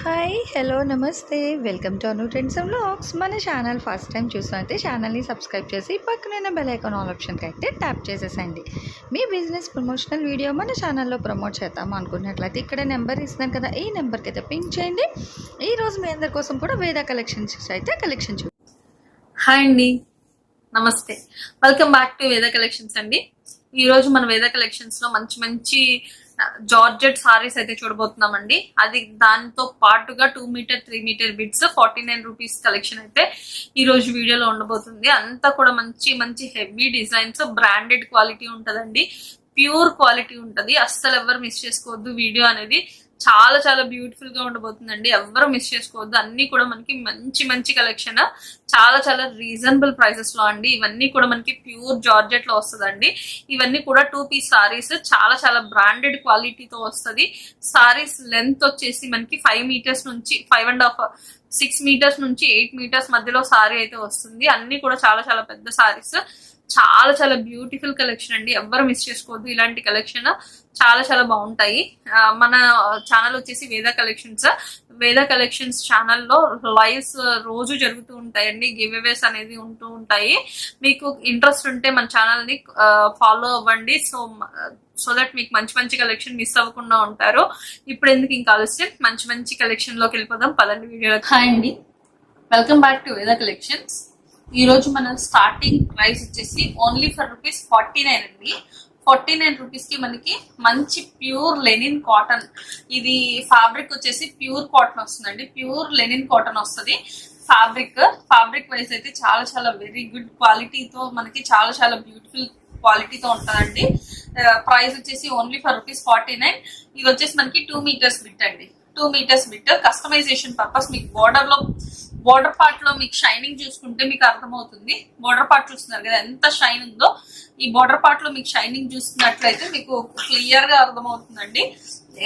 Hi hello నమస్తే. Welcome to Anu trends vlogs మన channel first time చూసినట్టే ఛానల్ని సబ్స్క్రైబ్ చేసి పక్కన బెల్ ఐకాన్ ఆల్ ఆప్షన్కి అయితే ట్యాప్ చేసేసండి. మీ బిజినెస్ ప్రమోషనల్ వీడియో మన ఛానల్లో ప్రమోట్ చేద్దాం అనుకున్నట్లయితే ఇక్కడ నెంబర్ ఇస్తున్నాను కదా ఈ నెంబర్కి అయితే పింక్ చేయండి. ఈరోజు మీ అందరి కోసం కూడా వేద కలెక్షన్స్ అయితే కలెక్షన్ చూ హాయ్ అండి. నమస్తే. Welcome back to Veda collections అండి. ఈరోజు మన వేద కలెక్షన్స్లో మంచి మంచి జార్జెట్ సారీస్ అయితే చూడబోతున్నామండి. అది దాంతో పాటుగా two metre three metre bits forty nine rupees collection అయితే ఈ రోజు వీడియోలో ఉండబోతుంది. అంతా కూడా మంచి మంచి హెవీ డిజైన్స్ బ్రాండెడ్ క్వాలిటీ ఉంటుందండి. ప్యూర్ క్వాలిటీ ఉంటుంది. అస్సలు ఎవరు మిస్ చేసుకోవద్దు. వీడియో అనేది చాలా చాలా బ్యూటిఫుల్గా ఉండబోతుందండి. ఎవరు మిస్ చేసుకోవద్దు. అన్ని కూడా మనకి మంచి మంచి కలెక్షన్ చాలా చాలా రీజనబుల్ ప్రైసెస్లో అండి. ఇవన్నీ కూడా మనకి ప్యూర్ జార్జెట్లో వస్తుందండి. ఇవన్నీ కూడా టూ పీస్ సారీస్ చాలా చాలా బ్రాండెడ్ క్వాలిటీతో వస్తుంది. సారీస్ లెంత్ వచ్చేసి మనకి ఫైవ్ మీటర్స్ నుంచి five and half six metres నుంచి ఎయిట్ మీటర్స్ మధ్యలో సారీ అయితే వస్తుంది. అన్ని కూడా చాలా చాలా పెద్ద సారీస్ చాలా చాలా బ్యూటిఫుల్ కలెక్షన్ అండి. ఎవ్వరు మిస్ చేసుకోవద్దు. ఇలాంటి కలెక్షన్ చాలా చాలా బాగుంటాయి. మన ఛానల్ వచ్చేసి వేద కలెక్షన్స్. వేద కలెక్షన్స్ ఛానల్లో లైవ్స్ రోజు జరుగుతూ ఉంటాయండి. గివ్ అవేస్ అనేది ఉంటూ ఉంటాయి. మీకు ఇంట్రెస్ట్ ఉంటే మన ఛానల్ని ఫాలో అవ్వండి. సో సో దట్ మీకు మంచి మంచి కలెక్షన్ మిస్ అవ్వకుండా ఉంటారు. ఇప్పుడు ఎందుకు ఇంకా ఆలస్యం? మంచి మంచి కలెక్షన్లోకి వెళ్ళిపోదాం. పదండి వీడియో హాయ్ అండి. Welcome back to Veda collections. ఈ రోజు మన స్టార్టింగ్ ప్రైస్ వచ్చేసి only for rupees forty nine అండి. ఫార్టీ నైన్ రూపీస్కి మనకి మంచి ప్యూర్ లెనిన్ కాటన్ ఇది ఫ్యాబ్రిక్ వచ్చేసి ప్యూర్ కాటన్ వస్తుందండి. ప్యూర్ లెనిన్ కాటన్ వస్తుంది. ఫ్యాబ్రిక్ ఫ్యాబ్రిక్ వైజ్ అయితే చాలా చాలా వెరీ గుడ్ క్వాలిటీతో మనకి చాలా చాలా బ్యూటిఫుల్ క్వాలిటీతో ఉంటుందండి. ప్రైస్ వచ్చేసి only for rupees forty nine ఇది వచ్చేసి మనకి టూ మీటర్స్ బిట్ అండి. Two metres bit customization purpose మీకు బోర్డర్లో బోర్డర్ పార్ట్లో మీకు షైనింగ్ చూసుకుంటే మీకు అర్థమవుతుంది. బోర్డర్ పార్ట్ చూస్తున్నారు కదా ఎంత షైన్ ఉందో. ఈ బోర్డర్ పార్ట్లో మీకు షైనింగ్ చూస్తున్నట్లయితే మీకు క్లియర్గా అర్థమవుతుందండి.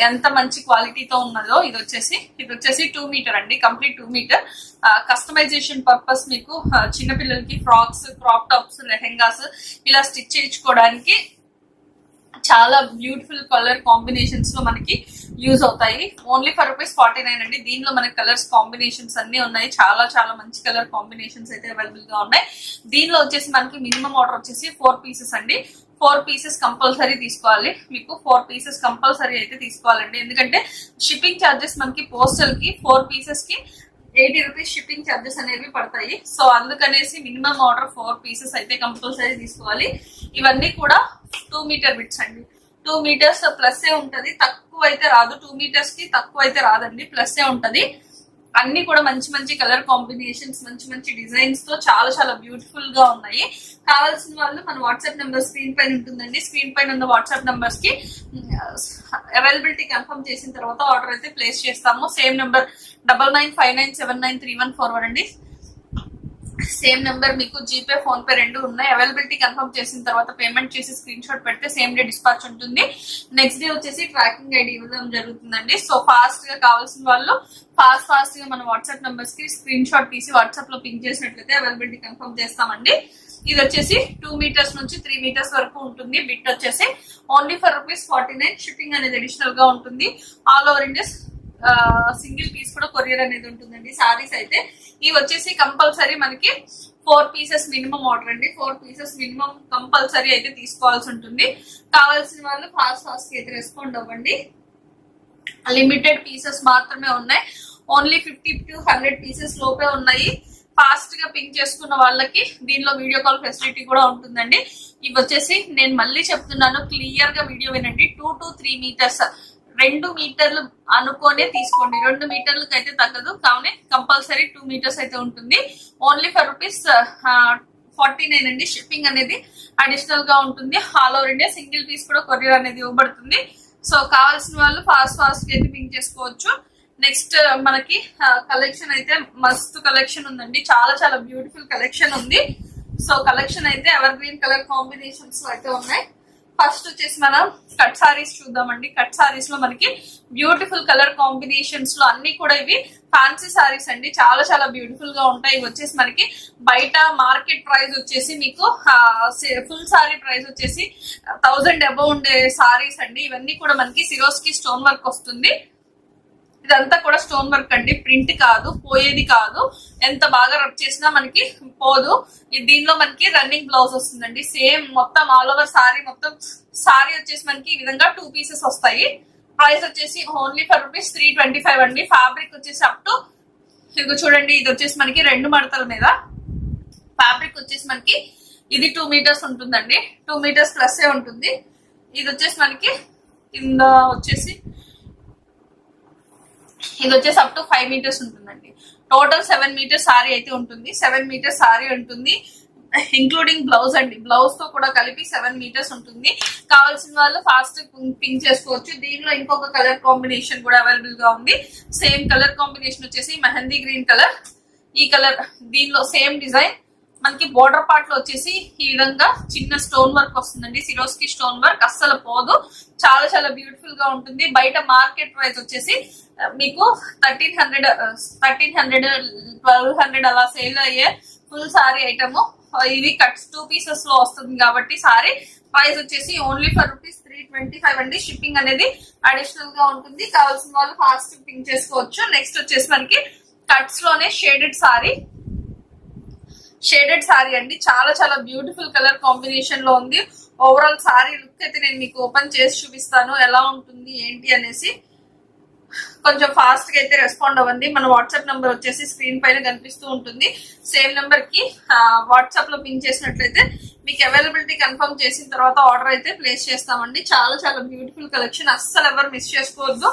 ఎంత మంచి క్వాలిటీతో ఉన్నదో ఇది వచ్చేసి ఇది వచ్చేసి టూ మీటర్ అండి complete two metre customization purpose మీకు చిన్నపిల్లలకి ఫ్రాక్స్ క్రాప్ టాప్స్ లెహెంగాస్ ఇలా స్టిచ్ చేయించుకోవడానికి చాలా బ్యూటిఫుల్ కలర్ కాంబినేషన్స్లో మనకి యూజ్ అవుతాయి. Only for rupees forty nine అండి. దీనిలో మనకి కలర్స్ కాంబినేషన్స్ అన్ని ఉన్నాయి. చాలా చాలా మంచి కలర్ కాంబినేషన్స్ అయితే అవైలబుల్గా ఉన్నాయి. దీనిలో వచ్చేసి మనకి మినిమం ఆర్డర్ వచ్చేసి ఫోర్ పీసెస్ అండి. ఫోర్ పీసెస్ కంపల్సరీ తీసుకోవాలి. మీకు ఫోర్ పీసెస్ కంపల్సరీ అయితే తీసుకోవాలండి. ఎందుకంటే షిప్పింగ్ ఛార్జెస్ మనకి పోస్టల్కి ఫోర్ పీసెస్కి ఎయిటీ రూపీస్ షిప్పింగ్ ఛార్జెస్ అనేవి పడతాయి. సో అందుకనేసి మినిమం ఆర్డర్ ఫోర్ పీసెస్ అయితే కంపల్సరీ తీసుకోవాలి. ఇవన్నీ కూడా టూ మీటర్ బిట్స్ అండి. టూ మీటర్స్ ప్లస్ ఏ ఉంటది. తక్కువ అయితే రాదు. టూ మీటర్స్కి తక్కువ అయితే రాదండి. ప్లస్ ఏ ఉంటది. అన్ని కూడా మంచి మంచి కలర్ కాంబినేషన్స్ మంచి మంచి డిజైన్స్తో చాలా చాలా బ్యూటిఫుల్గా ఉన్నాయి. కావాల్సిన వాళ్ళు మన వాట్సాప్ నెంబర్ స్క్రీన్ పైన ఉంటుందండి. స్క్రీన్ పైన ఉన్న వాట్సాప్ నెంబర్స్కి అవైలబిలిటీ కన్ఫర్మ్ చేసిన తర్వాత ఆర్డర్ అయితే ప్లేస్ చేస్తాము. Same number double nine five nine seven nine three one four one అండి. సేమ్ నెంబర్ మీకు జీపే ఫోన్ పే రెండు ఉన్నాయి. అవైలబిలిటీ కన్ఫర్మ్ చేసిన తర్వాత పేమెంట్ చేసి స్క్రీన్ షాట్ పెడితే సేమ్ డే డిస్పాచ్ ఉంటుంది. నెక్స్ట్ డే వచ్చేసి ట్రాకింగ్ ఐడి ఇవ్వడం జరుగుతుందండి. సో ఫాస్ట్గా కావాల్సిన వాళ్ళు ఫాస్ట్ ఫాస్ట్గా మన వాట్సాప్ నెంబర్స్కి స్క్రీన్ షాట్ తీసి వాట్సాప్లో పింక్ చేసినట్లయితే అవైలబిలిటీ కన్ఫర్మ్ చేస్తామండి. ఇది వచ్చేసి టూ మీటర్స్ నుంచి త్రీ మీటర్స్ వరకు ఉంటుంది. బిట్ వచ్చేసి only for rupees forty nine shipping అనేది అడిషనల్గా ఉంటుంది. All over India single piece కూడా కొరియర్ అనేది ఉంటుందండి. సారీస్ అయితే ఇవి వచ్చేసి కంపల్సరీ మనకి ఫోర్ పీసెస్ మినిమం ఆర్డర్ అండి. ఫోర్ పీసెస్ మినిమం కంపల్సరీ అయితే తీసుకోవాల్సి ఉంటుంది. కావాల్సిన వాళ్ళు ఫాస్ట్ ఫాస్ట్ అయితే రెస్పాండ్ అవ్వండి. లిమిటెడ్ పీసెస్ మాత్రమే ఉన్నాయి. Only fifty to hundred pieces లోపే ఉన్నాయి. ఫాస్ట్గా పింక్ చేసుకున్న వాళ్ళకి దీనిలో వీడియో కాల్ ఫెసిలిటీ కూడా ఉంటుందండి. ఇవి వచ్చేసి నేను మళ్ళీ చెప్తున్నాను. క్లియర్గా వీడియో వినండి. టూ టు త్రీ మీటర్స్ రెండు మీటర్లు అనుకోనే తీసుకోండి. రెండు మీటర్లకు అయితే తగ్గదు. కావున కంపల్సరీ టూ మీటర్స్ అయితే ఉంటుంది. Only for rupees forty nine అండి. షిప్పింగ్ అనేది అడిషనల్గా ఉంటుంది. All over India single piece కూడా కొరియర్ అనేది ఇవ్వబడుతుంది. సో కావాల్సిన వాళ్ళు ఫాస్ట్ ఫాస్ట్ అయితే పింక్ చేసుకోవచ్చు. నెక్స్ట్ మనకి కలెక్షన్ అయితే మస్తు కలెక్షన్ ఉందండి. చాలా చాలా బ్యూటిఫుల్ కలెక్షన్ ఉంది. సో కలెక్షన్ అయితే ఎవర్ గ్రీన్ కలర్ కాంబినేషన్స్ అయితే ఉన్నాయి. ఫస్ట్ వచ్చేసి మనం కట్ సారీస్ చూద్దామండి. కట్ సారీస్లో మనకి బ్యూటిఫుల్ కలర్ కాంబినేషన్స్లో అన్ని కూడా ఇవి ఫ్యాన్సీ సారీస్ అండి. చాలా చాలా బ్యూటిఫుల్గా ఉంటాయి. ఇవి వచ్చేసి మనకి బయట మార్కెట్ ప్రైస్ వచ్చేసి మీకు ఫుల్ సారీ ప్రైస్ వచ్చేసి థౌజండ్ అబౌవ్ ఉండే సారీస్ అండి. ఇవన్నీ కూడా మనకి సిరోస్కి స్టోన్ వర్క్ వస్తుంది. ఇదంతా కూడా స్టోన్ వర్క్ అండి. ప్రింట్ కాదు పోయేది కాదు. ఎంత బాగా రబ్ చేసినా మనకి పోదు. దీనిలో మనకి రన్నింగ్ బ్లౌజ్ వస్తుందండి. సేమ్ మొత్తం ఆల్ ఓవర్ సారీ మొత్తం సారీ వచ్చేసి మనకి ఈ విధంగా టూ పీసెస్ వస్తాయి. ప్రైస్ వచ్చేసి only for rupees three twenty five అండి. ఫ్యాబ్రిక్ వచ్చేసి అప్ టు ఇదిగో చూడండి ఇది వచ్చేసి మనకి రెండు మడతల మీద. ఫ్యాబ్రిక్ వచ్చేసి మనకి ఇది టూ మీటర్స్ ఉంటుందండి. టూ మీటర్స్ ప్లస్ ఏ ఉంటుంది. ఇది వచ్చేసి మనకి కింద వచ్చేసి ఇది వచ్చేసి అప్ టు ఫైవ్ మీటర్స్ ఉంటుందండి. టోటల్ సెవెన్ మీటర్స్ సారీ అయితే ఉంటుంది. సెవెన్ మీటర్స్ సారీ ఉంటుంది. ఇంక్లూడింగ్ బ్లౌజ్ అండి. బ్లౌజ్తో కూడా కలిపి సెవెన్ మీటర్స్ ఉంటుంది. కావాల్సిన వాళ్ళు ఫాస్ట్ పింక్ చేసుకోవచ్చు. దీనిలో ఇంకొక కలర్ కాంబినేషన్ కూడా అవైలబుల్గా ఉంది. సేమ్ కలర్ కాంబినేషన్ వచ్చేసి మెహందీ గ్రీన్ కలర్ ఈ కలర్ దీనిలో సేమ్ డిజైన్ మనకి బోర్డర్ పార్ట్లో వచ్చేసి ఈ విధంగా చిన్న స్టోన్ వర్క్ వస్తుందండి. సిరోస్కి స్టోన్ వర్క్ అస్సలు పోదు. చాలా చాలా బ్యూటిఫుల్గా ఉంటుంది. బయట మార్కెట్ ప్రైస్ వచ్చేసి మీకు thirteen hundred thirteen hundred twelve hundred అలా సేల్ అయ్యే ఫుల్ సారీ ఐటమ్ ఇది కట్స్ టూ పీసెస్లో వస్తుంది కాబట్టి సారీ ప్రైస్ వచ్చేసి only for rupees three twenty five అండి. షిప్పింగ్ అనేది అడిషనల్గా ఉంటుంది. కావాల్సిన వాళ్ళు ఫాస్ట్ పింక్ చేసుకోవచ్చు. నెక్స్ట్ వచ్చేసి మనకి కట్స్లోనే షేడెడ్ సారీ షేడెడ్ సారీ అండి. చాలా చాలా బ్యూటిఫుల్ కలర్ కాంబినేషన్లో ఉంది. ఓవరాల్ సారీ లుక్ అయితే నేను మీకు ఓపెన్ చేసి చూపిస్తాను. ఎలా ఉంటుంది ఏంటి అనేసి కొంచెం ఫాస్ట్గా అయితే రెస్పాండ్ అవ్వండి. మన వాట్సాప్ నంబర్ వచ్చేసి స్క్రీన్ పైన కనిపిస్తూ ఉంటుంది. సేమ్ నెంబర్కి వాట్సాప్లో పింక్ చేసినట్లయితే మీకు అవైలబిలిటీ కన్ఫర్మ్ చేసిన తర్వాత ఆర్డర్ అయితే ప్లేస్ చేస్తామండి. చాలా చాలా బ్యూటిఫుల్ కలెక్షన్ అస్సలు ఎవరు మిస్ చేసుకోవద్దు.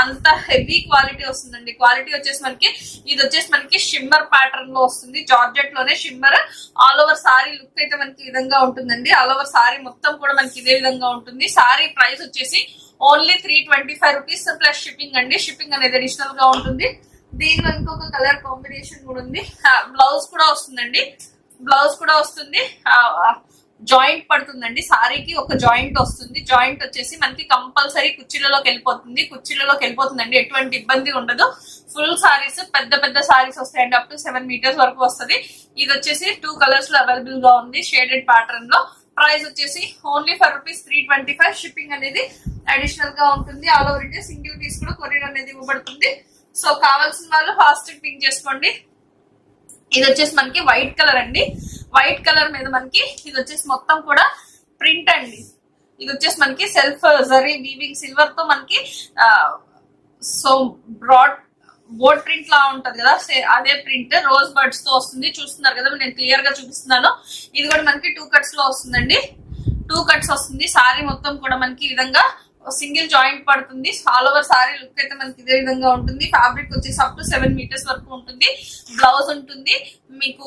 అంత హెవీ క్వాలిటీ వస్తుందండి. క్వాలిటీ వచ్చేసి మనకి ఇది వచ్చేసి మనకి షిమ్మర్ ప్యాటర్న్లో వస్తుంది. జార్జెట్లోనే shimmer all over sari look అయితే మనకి విధంగా ఉంటుందండి. ఆల్ ఓవర్ సారీ మొత్తం కూడా మనకి ఇదే విధంగా ఉంటుంది. సారీ ప్రైస్ వచ్చేసి only three twenty five rupees plus shipping అండి. షిప్పింగ్ అనేది అడిషనల్గా ఉంటుంది. దీనిలో ఇంకొక కలర్ కాంబినేషన్ కూడా ఉంది. బ్లౌజ్ కూడా వస్తుందండి. బ్లౌజ్ కూడా వస్తుంది. జాయింట్ పడుతుందండి. సారీకి ఒక జాయింట్ వస్తుంది. జాయింట్ వచ్చేసి మనకి కంపల్సరీ కుర్చీలలోకి వెళ్ళిపోతుంది. కుర్చీలలోకి వెళ్ళిపోతుందండి. ఎటువంటి ఇబ్బంది ఉండదు. ఫుల్ సారీస్ పెద్ద పెద్ద సారీస్ వస్తాయండి. అప్ టు సెవెన్ మీటర్స్ వరకు వస్తుంది. ఇది వచ్చేసి టూ కలర్స్లో అవైలబుల్గా ఉంది. షేడెడ్ ప్యాటర్న్లో. ప్రైస్ వచ్చేసి only for rupees three twenty five shipping అనేది అడిషనల్గా ఉంటుంది. All over India single piece కూడా కొరియర్ అనేది ఇవ్వబడుతుంది. సో కావాల్సిన వాళ్ళు ఫాస్ట్ పింక్ చేసుకోండి. ఇది వచ్చేసి మనకి వైట్ కలర్ అండి. వైట్ కలర్ మీద మనకి ఇది వచ్చేసి మొత్తం కూడా ప్రింట్ అండి. ఇది వచ్చేసి మనకి సెల్ఫ్ జరీ వీవింగ్ సిల్వర్తో మనకి సో బ్రాడ్ బోర్డ్ ప్రింట్ లా ఉంటది కదా. అదే ప్రింట్ రోజ్ బర్డ్స్తో వస్తుంది. చూస్తున్నారు కదా నేను క్లియర్గా చూపిస్తున్నాను. ఇది కూడా మనకి టూ కట్స్లో వస్తుందండి. టూ కట్స్ వస్తుంది. సారీ మొత్తం కూడా మనకి ఈ విధంగా సింగిల్ జాయింట్ పడుతుంది. ఆల్ ఓవర్ సారీ లుక్ అయితే మనకి ఇదే విధంగా ఉంటుంది. ఫ్యాబ్రిక్ వచ్చేసి అప్ టు సెవెన్ మీటర్స్ వరకు ఉంటుంది. బ్లౌజ్ ఉంటుంది. మీకు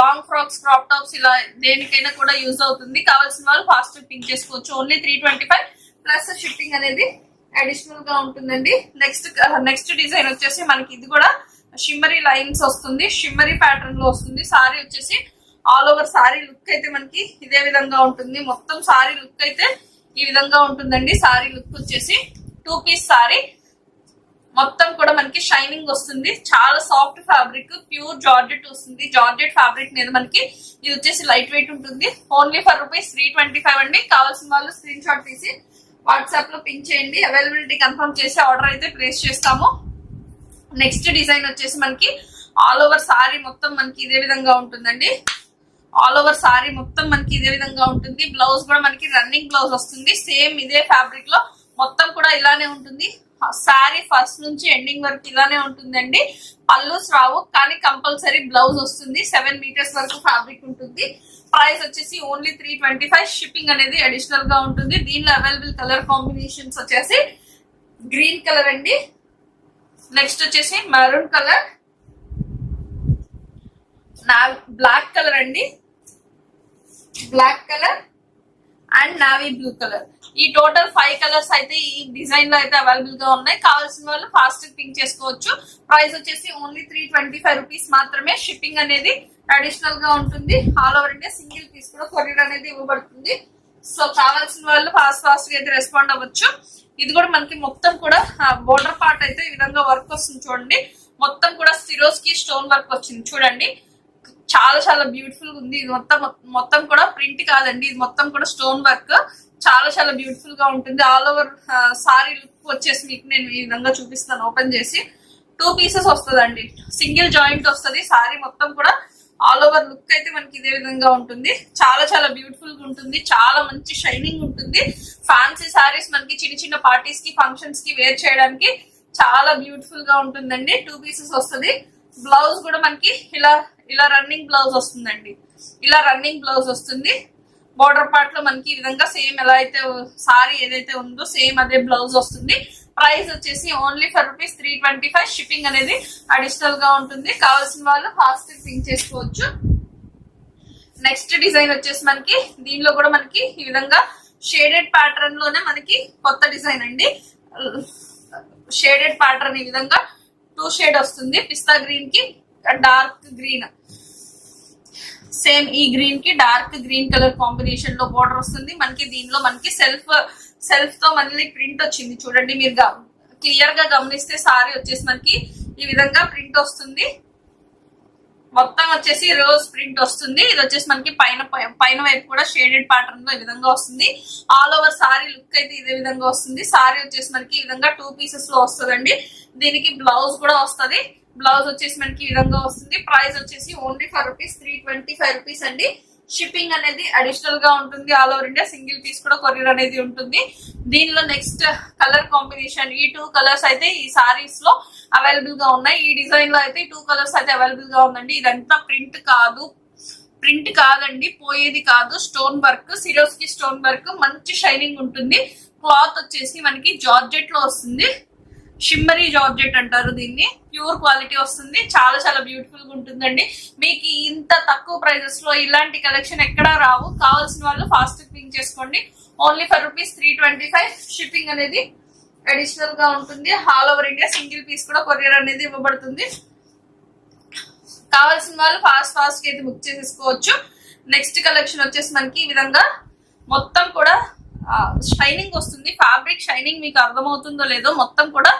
లాంగ్ ఫ్రాక్స్ క్రాప్ టాప్స్ ఇలా దేనికైనా కూడా యూజ్ అవుతుంది. కావాల్సిన వాళ్ళు ఫాస్ట్ పింక్ చేసుకోవచ్చు. Only three twenty five plus shipping అనేది అడిషనల్గా ఉంటుందండి. నెక్స్ట్ నెక్స్ట్ డిజైన్ వచ్చేసి మనకి ఇది కూడా షిమ్మరీ లైన్స్ వస్తుంది. షిమ్మరీ ప్యాటర్న్లో వస్తుంది. సారీ వచ్చేసి ఆల్ ఓవర్ సారీ లుక్ అయితే మనకి ఇదే విధంగా ఉంటుంది. మొత్తం సారీ లుక్ అయితే ఈ విధంగా ఉంటుందండి. సారీ లుక్ వచ్చేసి టూ పీస్ సారీ. మొత్తం కూడా మనకి షైనింగ్ వస్తుంది. చాలా సాఫ్ట్ ఫ్యాబ్రిక్ ప్యూర్ జార్జెట్ వస్తుంది. జార్జెట్ ఫ్యాబ్రిక్ మీద మనకి ఇది వచ్చేసి లైట్ వెయిట్ ఉంటుంది. Only for rupees three twenty five అండి. కావాల్సిన వాళ్ళు స్క్రీన్ షాట్ తీసి వాట్సాప్లో పిన్ చేయండి. అవైలబిలిటీ కన్ఫర్మ్ చేసి ఆర్డర్ అయితే ప్లేస్ చేస్తాము. నెక్స్ట్ డిజైన్ వచ్చేసి మనకి ఆల్ ఓవర్ సారీ మొత్తం మనకి ఇదే విధంగా ఉంటుందండి. ఆల్ ఓవర్ సారీ మొత్తం మనకి ఇదే విధంగా ఉంటుంది. బ్లౌజ్ కూడా మనకి రన్నింగ్ బ్లౌజ్ వస్తుంది. సేమ్ ఇదే ఫ్యాబ్రిక్లో మొత్తం కూడా ఇలానే ఉంటుంది. సారీ ఫస్ట్ నుంచి ఎండింగ్ వరకు ఇలానే ఉంటుందండి. పల్లూస్ రావు కానీ కంపల్సరీ బ్లౌజ్ వస్తుంది. సెవెన్ మీటర్స్ వరకు ఫ్యాబ్రిక్ ఉంటుంది. ప్రైస్ వచ్చేసి only three twenty five. Shipping అనేది అడిషనల్గా ఉంటుంది. దీనిలో అవైలబుల్ కలర్ కాంబినేషన్స్ వచ్చేసి గ్రీన్ కలర్ అండి. నెక్స్ట్ వచ్చేసి మెరూన్ కలర్ బ్లాక్ కలర్ అండి. Black colour and navy blue colour ఈ టోటల్ ఫైవ్ కలర్స్ అయితే ఈ డిజైన్లో అయితే అవైలబుల్గా ఉన్నాయి. కావాల్సిన వాళ్ళు ఫాస్ట్ పింక్ చేసుకోవచ్చు. ప్రైస్ వచ్చేసి only three twenty five rupees మాత్రమే. షిప్పింగ్ అనేది అడిషనల్గా ఉంటుంది. All over India single piece కూడా కొరియర్ అనేది ఇవ్వబడుతుంది. సో కావాల్సిన వాళ్ళు ఫాస్ట్ ఫాస్ట్గా అయితే రెస్పాండ్ అవ్వచ్చు. ఇది కూడా మనకి మొత్తం కూడా బోర్డర్ పార్ట్ అయితే ఈ విధంగా వర్క్ వస్తుంది చూడండి. మొత్తం కూడా సిరోస్కి స్టోన్ వర్క్ వచ్చింది చూడండి. చాలా చాలా బ్యూటిఫుల్గా ఉంది. ఇది మొత్తం మొత్తం కూడా ప్రింట్ కాదండి. ఇది మొత్తం కూడా స్టోన్ వర్క్ చాలా చాలా బ్యూటిఫుల్గా ఉంటుంది. ఆల్ ఓవర్ సారీ లుక్ వచ్చేసి మీకు నేను ఈ విధంగా చూపిస్తాను ఓపెన్ చేసి టూ పీసెస్ వస్తుందండి. సింగిల్ జాయింట్ వస్తుంది. సారీ మొత్తం కూడా ఆల్ ఓవర్ లుక్ అయితే మనకి ఇదే విధంగా ఉంటుంది. చాలా చాలా బ్యూటిఫుల్గా ఉంటుంది. చాలా మంచి షైనింగ్ ఉంటుంది. ఫ్యాన్సీ సారీస్ మనకి చిన్న చిన్న పార్టీస్కి ఫంక్షన్స్కి వేర్ చేయడానికి చాలా బ్యూటిఫుల్గా ఉంటుందండి. టూ పీసెస్ వస్తుంది. బ్లౌజ్ కూడా మనకి ఇలా ఇలా రన్నింగ్ బ్లౌజ్ వస్తుందండి. ఇలా రన్నింగ్ బ్లౌజ్ వస్తుంది. బార్డర్ పార్ట్లో మనకి ఈ విధంగా సేమ్ ఎలా అయితే సారీ ఏదైతే ఉందో సేమ్ అదే బ్లౌజ్ వస్తుంది. ప్రైస్ వచ్చేసి only for rupees three twenty five shipping అనేది అడిషనల్గా ఉంటుంది. కావాల్సిన వాళ్ళు ఫాస్ట్ థింక్ చేసుకోవచ్చు. నెక్స్ట్ డిజైన్ వచ్చేసి మనకి దీనిలో కూడా మనకి ఈ విధంగా షేడెడ్ ప్యాటర్న్లోనే మనకి కొత్త డిజైన్ అండి. షేడెడ్ ప్యాటర్న్ ఈ విధంగా టూ షేడ్ వస్తుంది. పిస్తా గ్రీన్కి డార్క్ గ్రీన్ సేమ్ ఈ గ్రీన్కి డార్క్ గ్రీన్ కలర్ కాంబినేషన్లో బోర్డర్ వస్తుంది. మనకి దీనిలో మనకి సెల్ఫ్ సెల్ఫ్తో మళ్ళీ ప్రింట్ వచ్చింది. చూడండి మీరు క్లియర్గా గమనిస్తే సారీ వచ్చేసి మనకి ఈ విధంగా ప్రింట్ వస్తుంది. మొత్తం వచ్చేసి రోజ్ ప్రింట్ వస్తుంది. ఇది వచ్చేసి మనకి పైన పైన వైపు కూడా షేడెడ్ ప్యాటర్న్లో ఈ విధంగా వస్తుంది. ఆల్ ఓవర్ సారీ లుక్ అయితే ఇదే విధంగా వస్తుంది. సారీ వచ్చేసి మనకి ఈ విధంగా టూ పీసెస్లో వస్తుందండి. దీనికి బ్లౌజ్ కూడా వస్తుంది. బ్లౌజ్ వచ్చేసి మనకి ఈ విధంగా వస్తుంది. ప్రైస్ వచ్చేసి only five rupees three twenty five rupees అండి. షిప్పింగ్ అనేది అడిషనల్గా ఉంటుంది all over India. Single piece కూడా కొరియర్ అనేది ఉంటుంది. దీనిలో నెక్స్ట్ కలర్ కాంబినేషన్ ఈ టూ కలర్స్ అయితే ఈ సారీస్లో అవైలబుల్గా ఉన్నాయి. ఈ డిజైన్లో అయితే టూ కలర్స్ అయితే అవైలబుల్గా ఉందండి. ఇదంతా ప్రింట్ కాదు. ప్రింట్ కాదండి. పోయేది కాదు. Stone work Swarovski stone work మంచి షైనింగ్ ఉంటుంది. క్లాత్ వచ్చేసి మనకి జార్జెట్లో వస్తుంది. షిమ్మరీ జార్జెట్ అంటారు దీన్ని. ప్యూర్ క్వాలిటీ వస్తుంది. చాలా చాలా బ్యూటిఫుల్గా ఉంటుందండి. మీకు ఇంత తక్కువ ప్రైజెస్లో ఇలాంటి కలెక్షన్ ఎక్కడా రావు. కావాల్సిన వాళ్ళు ఫాస్ట్ పింక్ చేసుకోండి. Only for rupees three twenty five. Shipping అనేది అడిషనల్గా ఉంటుంది. All over India single piece కూడా కొరియర్ అనేది ఇవ్వబడుతుంది. కావాల్సిన వాళ్ళు ఫాస్ట్ ఫాస్ట్గా అయితే బుక్ చేసేసుకోవచ్చు. నెక్స్ట్ కలెక్షన్ వచ్చేసి మనకి ఈ విధంగా మొత్తం కూడా షైనింగ్ వస్తుంది. ఫ్యాబ్రిక్ షైనింగ్ మీకు అర్థమవుతుందో లేదో మొత్తం కూడా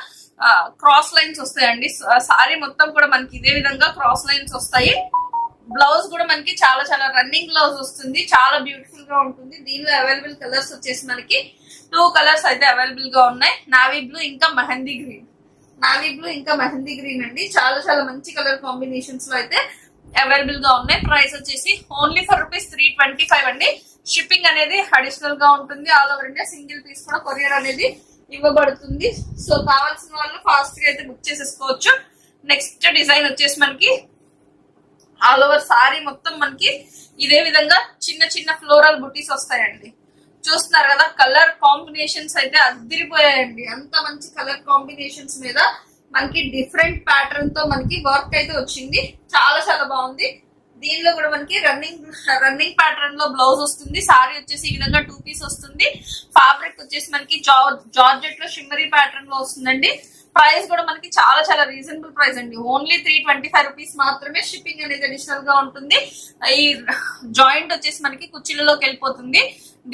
క్రాస్ లైన్స్ వస్తాయండి. సారీ మొత్తం కూడా మనకి ఇదే విధంగా క్రాస్ లైన్స్ వస్తాయి. బ్లౌజ్ కూడా మనకి చాలా చాలా రన్నింగ్ బ్లౌజ్ వస్తుంది. చాలా బ్యూటిఫుల్గా ఉంటుంది. దీనిలో అవైలబుల్ కలర్స్ వచ్చేసి మనకి టూ కలర్స్ అయితే అవైలబుల్గా ఉన్నాయి. నావీ బ్లూ ఇంకా మెహందీ గ్రీన్ నావీ బ్లూ ఇంకా మెహందీ గ్రీన్ అండి. చాలా చాలా మంచి కలర్ కాంబినేషన్స్లో అయితే అవైలబుల్గా ఉన్నాయి. ప్రైస్ వచ్చేసి only for rupees three twenty five అండి. షిప్పింగ్ అనేది అడిషనల్గా ఉంటుంది. All over India single piece కూడా కొరియర్ అనేది ఇవ్వబడుతుంది. సో కావాల్సిన వాళ్ళు ఫాస్ట్గా అయితే బుక్ చేసేసుకోవచ్చు. నెక్స్ట్ డిజైన్ వచ్చేసి మనకి ఆల్ ఓవర్ సారీ మొత్తం మనకి ఇదే విధంగా చిన్న చిన్న ఫ్లోరల్ బుటీస్ వస్తాయండి. చూస్తున్నారు కదా కలర్ కాంబినేషన్స్ అయితే అద్దరిపోయాయండి అంత మంచి కలర్ కాంబినేషన్స్ మీద మనకి డిఫరెంట్ ప్యాటర్న్తో మనకి వర్క్ అయితే వచ్చింది. చాలా చాలా బాగుంది. దీనిలో కూడా మనకి రన్నింగ్ రన్నింగ్ ప్యాటర్న్లో బ్లౌజ్ వస్తుంది. సారీ వచ్చేసి ఈ విధంగా టూ పీస్ వస్తుంది. ఫాబ్రిక్ వచ్చేసి మనకి జార్జెట్లో షిమ్మరీ ప్యాటర్న్లో వస్తుందండి. ప్రైస్ కూడా మనకి చాలా చాలా రీజనబుల్ ప్రైస్ అండి. Only three twenty five rupees మాత్రమే షిప్పింగ్ అనేది అడిషనల్గా ఉంటుంది. ఈ జాయింట్ వచ్చేసి మనకి కుర్చీలలోకి వెళ్ళిపోతుంది.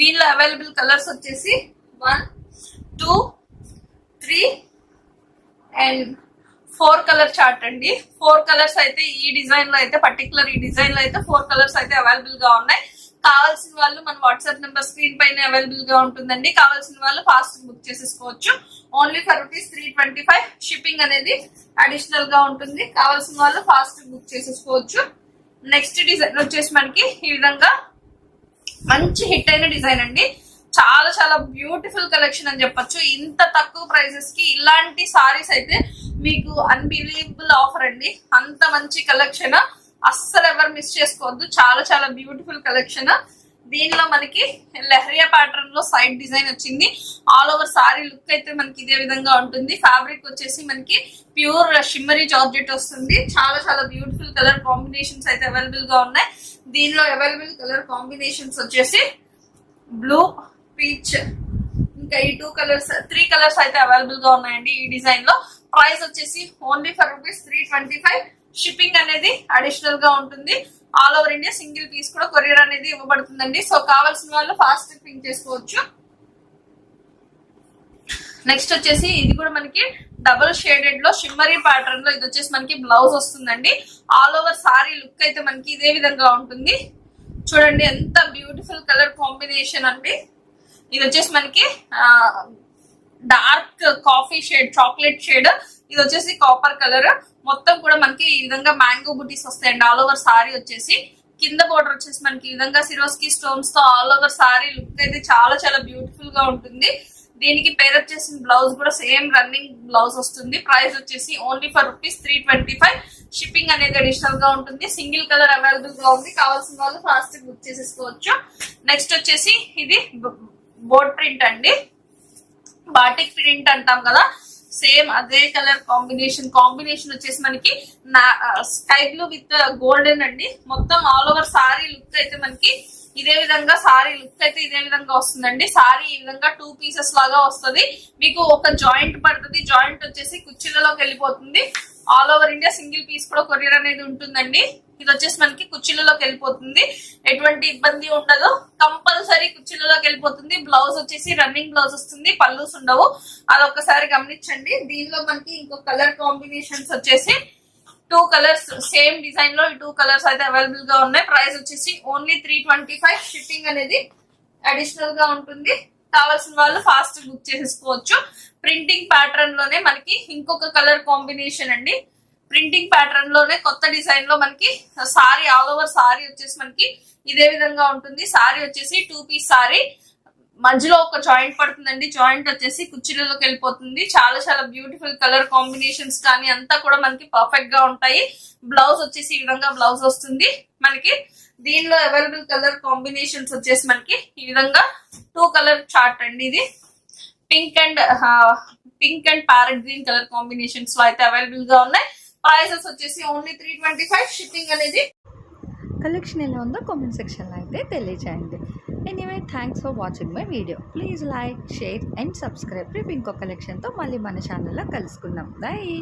దీనిలో అవైలబుల్ కలర్స్ వచ్చేసి one two three and four colour chart అండి. ఫోర్ కలర్స్ అయితే ఈ డిజైన్లో అయితే పర్టికులర్ ఈ డిజైన్లో అయితే ఫోర్ కలర్స్ అయితే అవైలబుల్గా ఉన్నాయి. కావాల్సిన వాళ్ళు మన వాట్సాప్ నెంబర్ స్క్రీన్ పైన అవైలబుల్గా ఉంటుందండి. కావాల్సిన వాళ్ళు ఫాస్ట్ బుక్ చేసేసుకోవచ్చు. Only for rupees three twenty five shipping అనేది అడిషనల్గా ఉంటుంది. కావాల్సిన వాళ్ళు ఫాస్ట్ బుక్ చేసేసుకోవచ్చు. నెక్స్ట్ డిజైన్ వచ్చేసి మనకి ఈ విధంగా మంచి హిట్ అయిన డిజైన్ అండి. చాలా చాలా బ్యూటిఫుల్ కలెక్షన్ అని చెప్పొచ్చు. ఇంత తక్కువ ప్రైజెస్కి ఇలాంటి సారీస్ అయితే మీకు అన్బిలీవబుల్ ఆఫర్ అండి. అంత మంచి కలెక్షన్ అస్సలు ఎవరు మిస్ చేసుకోవద్దు. చాలా చాలా బ్యూటిఫుల్ కలెక్షన్ దీనిలో మనకి లెహరియా ప్యాటర్న్లో సైడ్ డిజైన్ వచ్చింది. ఆల్ ఓవర్ సారీ లుక్ అయితే మనకి ఇదే విధంగా ఉంటుంది. ఫ్యాబ్రిక్ వచ్చేసి మనకి ప్యూర్ షిమ్మరీ జార్జెట్ వస్తుంది. చాలా చాలా బ్యూటిఫుల్ కలర్ కాంబినేషన్స్ అయితే అవైలబుల్గా ఉన్నాయి. దీనిలో అవైలబుల్ కలర్ కాంబినేషన్స్ వచ్చేసి బ్లూ పీచ్ ఇంకా ఈ టూ కలర్స్ త్రీ కలర్స్ అయితే అవైలబుల్గా ఉన్నాయండి ఈ డిజైన్లో. ప్రైస్ వచ్చేసి only for rupees three twenty five. Shipping అనేది అడిషనల్గా ఉంటుంది. All over India single piece కూడా కొరియర్ అనేది ఇవ్వబడుతుందండి. సో కావాల్సిన వాళ్ళు ఫాస్ట్ పింక్ చేసుకోవచ్చు. నెక్స్ట్ వచ్చేసి ఇది కూడా మనకి డబుల్ షేడెడ్లో షిమ్మరీ ప్యాటర్న్లో ఇది వచ్చేసి మనకి బ్లౌజ్ వస్తుందండి. ఆల్ ఓవర్ సారీ లుక్ అయితే మనకి ఇదే విధంగా ఉంటుంది. చూడండి ఎంత బ్యూటిఫుల్ కలర్ కాంబినేషన్ అండి. ఇది వచ్చేసి మనకి dark coffee shade chocolate shade. ఇది వచ్చేసి కాపర్ కలర్. మొత్తం కూడా మనకి ఈ విధంగా మ్యాంగో బుటీస్ వస్తాయండి. ఆల్ ఓవర్ సారీ వచ్చేసి. కింద బోర్డర్ వచ్చేసి మనకి ఈ విధంగా సిరోస్కి స్టోన్స్తో ఆల్ ఓవర్ సారీ లుక్ అయితే చాలా చాలా బ్యూటిఫుల్గా ఉంటుంది. దీనికి పేర్ వచ్చేసిన బ్లౌజ్ కూడా సేమ్ రన్నింగ్ బ్లౌజ్ వస్తుంది. ప్రైస్ వచ్చేసి only for rupees three twenty five shipping అనేది అడిషనల్గా ఉంటుంది. సింగిల్ కలర్ అవైలబుల్గా ఉంది. కావాల్సిన వాళ్ళు ఫాస్ట్ బుక్ చేసేసుకోవచ్చు. నెక్స్ట్ వచ్చేసి ఇది బోర్డ్ ప్రింట్ అండి. బాటిక్ ప్రింట్ అంటాం కదా సేమ్ అదే కలర్ కాంబినేషన్. కాంబినేషన్ వచ్చేసి మనకి స్కై బ్లూ విత్ గోల్డెన్ అండి. మొత్తం ఆల్ ఓవర్ సారీ లుక్ అయితే మనకి ఇదే విధంగా సారీ లుక్ అయితే ఇదే విధంగా వస్తుందండి. సారీ ఈ విధంగా టూ పీసెస్ లాగా వస్తుంది. మీకు ఒక జాయింట్ పడుతుంది. జాయింట్ వచ్చేసి కుర్చీలలోకి వెళ్ళిపోతుంది. All over India single piece కూడా కొరియర్ అనేది ఉంటుందండి. ఇది వచ్చేసి మనకి కుర్చీలలోకి వెళ్ళిపోతుంది. ఎటువంటి ఇబ్బంది ఉండదు. కంపల్సరీ కుర్చీలలోకి వెళ్ళిపోతుంది. బ్లౌజ్ వచ్చేసి రన్నింగ్ బ్లౌజ్ వస్తుంది. పల్లూస్ ఉండవు. అదొకసారి గమనించండి. దీనిలో మనకి ఇంకో కలర్ కాంబినేషన్స్ వచ్చేసి టూ కలర్స్ సేమ్ డిజైన్లో ఈ టూ కలర్స్ అయితే అవైలబుల్గా ఉన్నాయి. ప్రైస్ వచ్చేసి only three twenty five. Shipping అనేది అడిషనల్గా ఉంటుంది. కావాల్సిన వాళ్ళు ఫాస్ట్ బుక్ చేసేసుకోవచ్చు. ప్రింటింగ్ ప్యాటర్న్లోనే మనకి ఇంకొక కలర్ కాంబినేషన్ అండి. ప్రింటింగ్ ప్యాటర్న్లోనే కొత్త డిజైన్లో మనకి సారీ ఆల్ ఓవర్ సారీ వచ్చేసి మనకి ఇదే విధంగా ఉంటుంది. సారీ వచ్చేసి టూ పీస్ సారీ. మధ్యలో ఒక జాయింట్ పడుతుందండి. జాయింట్ వచ్చేసి కుర్చీలలోకి వెళ్ళిపోతుంది. చాలా చాలా బ్యూటిఫుల్ కలర్ కాంబినేషన్స్ కానీ అంతా కూడా మనకి పర్ఫెక్ట్గా ఉంటాయి. బ్లౌజ్ వచ్చేసి ఈ విధంగా బ్లౌజ్ వస్తుంది మనకి. దీనిలో అవైలబుల్ కలర్ కాంబినేషన్స్ వచ్చేసి మనకి ఈ విధంగా టూ కలర్ చార్ట్ అండి ఇది. Pink and pink and parrot green colour కాంబినేషన్స్లో అయితే అవైలబుల్గా ఉన్నాయి. ప్రైసెస్ వచ్చేసి only three twenty five shipping అనేది కలెక్షన్ ఎలా ఉందో కామెంట్ సెక్షన్లో అయితే తెలియజేయండి anyway thanks for watching my video please like share and subscribe రేపు ఇంకో కలెక్షన్తో మళ్ళీ మన ఛానల్లో కలుసుకుందాం. బాయ్